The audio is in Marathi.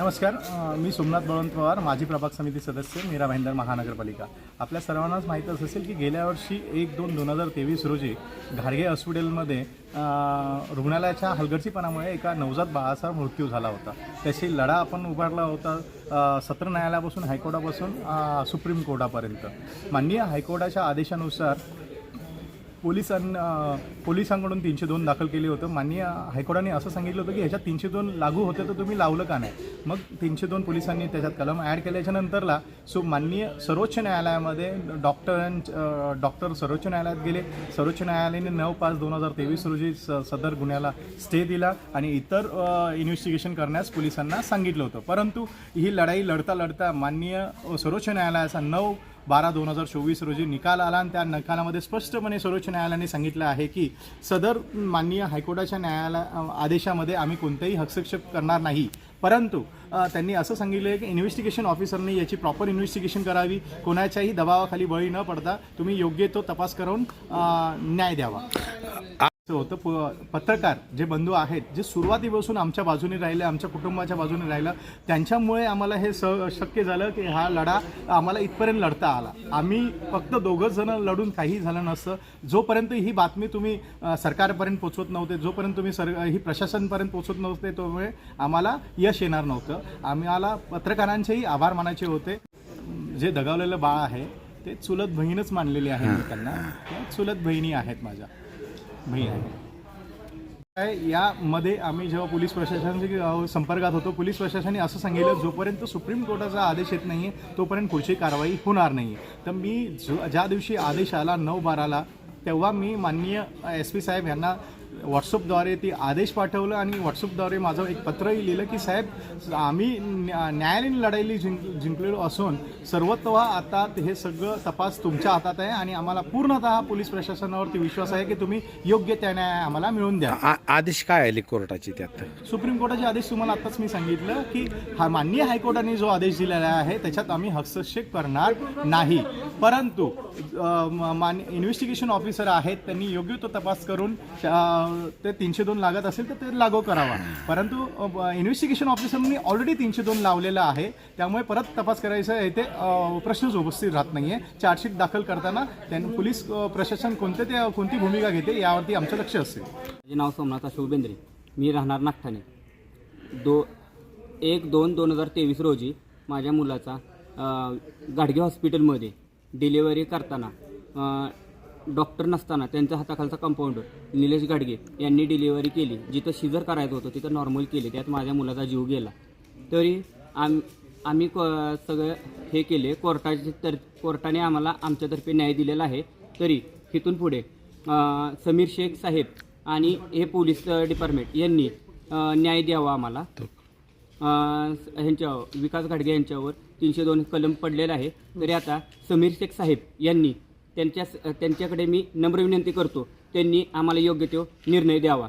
नमस्कार मी सोमनाथ बळवंत पवार माजी प्रभाग समिती सदस्य मीरा भाईंदर महानगरपालिका. आपल्या सर्वांनाच माहीतच असेल की गेल्या वर्षी एक दोन दोन हजार तेवीस रोजी घाडगे हॉस्पिटलमध्ये रुग्णालयाच्या हलगर्जीपणामुळे एका नवजात बाळाचा मृत्यू झाला होता. त्याची लढा आपण उभारला होता सत्र न्यायालयापासून हायकोर्टापासून सुप्रीम कोर्टापर्यंत. माननीय हायकोर्टाच्या आदेशानुसार पोलिसांना पोलिसांकडून तीनशे दोन दाखल केले होतं. माननीय हायकोर्टाने असं सांगितलं होतं की ह्याच्यात तीनशे दोन लागू होते तर तुम्ही लावलं का नाही? मग तीनशे दोन पोलिसांनी त्याच्यात कलम ॲड केल्याच्या नंतरला सो माननीय सर्वोच्च न्यायालयामध्ये डॉक्टरां डॉक्टर सर्वोच्च न्यायालयात गेले. सर्वोच्च न्यायालयाने नऊ पाच दोन हजार तेवीस रोजी स सदर गुन्ह्याला स्टे दिला आणि इतर इन्व्हेस्टिगेशन करण्यास पोलिसांना सांगितलं होतं. परंतु ही लढाई लढता लढता माननीय सर्वोच्च न्यायालयाचा नऊ बारा दोन हजार चोवीस रोजी निकाल आला आणि त्या निकालामध्ये स्पष्टपणे सर्वोच्च न्यायालयाने सांगितलं आहे की सदर माननीय हायकोर्टाच्या न्यायालया आदेशामध्ये आम्ही कोणतेही हस्तक्षेप करणार नाही. परंतु त्यांनी असं सांगितलं आहे की इन्व्हेस्टिगेशन ऑफिसरने याची प्रॉपर इन्व्हेस्टिगेशन करावी. कोणाच्याही दबावाखाली बळी न पडता तुम्ही योग्य तो तपास करून न्याय द्यावा. होतं प- पत्रकार जे बंधू आहेत जे सुरुवातीपासून आमच्या बाजूने राहिले आमच्या कुटुंबाच्या बाजूने राहिलं त्यांच्यामुळे आम्हाला हे स शक्य झालं की हा लढा आम्हाला इथपर्यंत लढता आला. आम्ही फक्त दोघंच जण लढून काही झालं नसतं. जोपर्यंत ही बातमी तुम्ही सरकारपर्यंत पोचवत नव्हते जोपर्यंत तुम्ही सर ही प्रशासनपर्यंत पोचवत नव्हते त्यामुळे आम्हाला यश येणार नव्हतं. आम्हाला पत्रकारांचेही आभार मानायचे होते. जे दगावलेलं बाळ आहे ते चुलत बहीणच मानलेली आहे त्यांना. त्या चुलत बहिणी आहेत माझ्या. बहीण आहे. काय यामध्ये आम्ही जेव्हा पोलीस प्रशासनाच्या संपर्कात होतो पोलीस प्रशासनाने असं सांगितलं जोपर्यंत सुप्रीम कोर्टाचा आदेश येत नाही तोपर्यंत पुढची कारवाई होणार नाही तर मी जो ज्या दिवशी आदेश आला नऊ बाराला तेव्हा मी माननीय एस पी साहेब यांना व्हॉट्सअपद्वारे ती आदेश पाठवलं आणि व्हॉट्सअपद्वारे माझं एक पत्रही लिहिलं की साहेब आम्ही न्या- न्यायालयीन लढाईली जिंक जिंकलेलो असून सर्वत्व आता हे सगळं तपास तुमच्या हातात आहे आणि आम्हाला पूर्णतः पोलीस प्रशासनावरती विश्वास आहे की तुम्ही योग्य त्या न्याय आम्हाला मिळवून द्या. आ- आदेश काय आले कोर्टाचे त्यात? सुप्रीम कोर्टाचे आदेश तुम्हाला आत्ताच मी सांगितलं की हा माननीय हायकोर्टाने जो आदेश दिलेला आहे त्याच्यात आम्ही हस्तक्षेप करणार नाही. परंतु अ, म- मान इन्व्हेस्टिगेशन ऑफिसर आहेत त्यांनी योग्य तो तपास करून अ, ते तीनशे दोन लागत असेल तर ते लागू करावा. परंतु इन्व्हेस्टिगेशन ऑफिसरनी ऑलरेडी तीनशे दोन लावलेलं आहे. त्यामुळे परत तपास करायचा आहे. ते प्रश्नच उपस्थित राहत नाही आहे चार्जशीट दाखल करताना त्यांनी पोलीस प्रशासन कोणते ते कोणती भूमिका घेते यावरती आमचं लक्ष असेल माझे नाव सोमनाथ अशोक बेंद्रे. मी राहणार नागठाणे. दो एक दोन दोन हजार तेवीस रोजी माझ्या मुलाचा गाडगे हॉस्पिटलमध्ये डिलिव्हरी करताना डॉक्टर नसताना त्यांच्या हाताखालचा कंपाऊंडर निलेश गाडगे यांनी डिलिव्हरी केली. जिथं शिजर करायचं होतं तिथं नॉर्मल केली. त्यात माझ्या मुलाचा जीव गेला. तरी आम आम्ही क सगळं हे केले. कोर्टाचे तर कोर्टाने आम्हाला आमच्यातर्फे न्याय दिलेला आहे. तरी तिथून पुढे समीर शेख साहेब आणि हे पोलीस डिपार्टमेंट यांनी न्याय द्यावा आम्हाला. ह्यांच्यावर ह्यांच्या विकास घाडगे यांच्यावर तीनशे दोन कलम पडलेला आहे. तरी आता समीर शेख साहेब यांनी त्यांच्या त्यांच्याकडे मी नम्र विनंती करतो. त्यांनी आम्हाला योग्य तो निर्णय द्यावा.